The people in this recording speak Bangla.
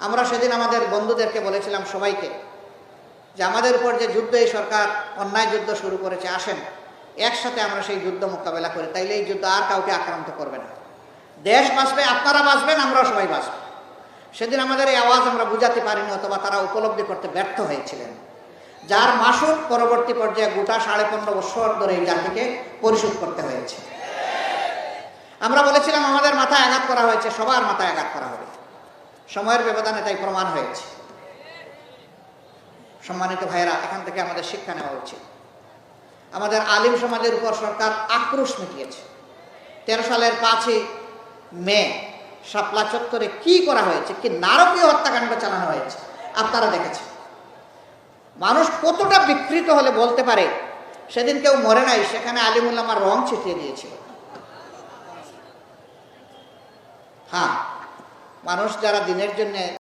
আমরা সেদিন আমাদের বন্ধুদেরকে বলেছিলাম সবাইকে যে আমাদের উপর যে যুদ্ধ এই সরকার অন্যায় যুদ্ধ শুরু করেছে, আসেন। একসাথে আমরা সেই যুদ্ধ মোকাবেলা করি। তাইলে এই যুদ্ধ আর কাউকে আক্রান্ত করবে না। দেশ বাঁচবে, আপনারা বাঁচবেন, আমরাও সবাই বাঁচব। সেদিন আমাদের এই আওয়াজ আমরা বুঝাতে পারিনি, অথবা তারা উপলব্ধি করতে ব্যর্থ হয়েছিলেন। যার মাসুক পরবর্তী পর্যায়ে গোটা সাড়ে পনেরো বছর ধরে এই জাতিকে পরিশোধ করতে হয়েছে। আমরা বলেছিলাম, আমাদের মাথায় আঘাত করা হয়েছে, সবার মাথায় আঘাত করা হবে। সময়ের ব্যবধানে তাই প্রমাণ হয়েছে। সম্মানিত ভাইয়েরা, এখান থেকে আমাদের শিক্ষা নেওয়া উচিত। আমাদের আলিম সমাজের উপর সরকার আক্রোশ মিটিয়েছে। তেরো সালের পাঁচই মে শাপলা চত্বরে কি করা হয়েছে, কি নারকীয় হত্যাকাণ্ড চালানো হয়েছে, আপনারা দেখেছেন। মানুষ কতটা বিকৃত হলে বলতে পারে, সেদিন কেউ মরে নাই, সেখানে আলিমুল্লামার রং ছিটিয়ে দিয়েছিল। হ্যাঁ মানুষ যারা দিনের জন্য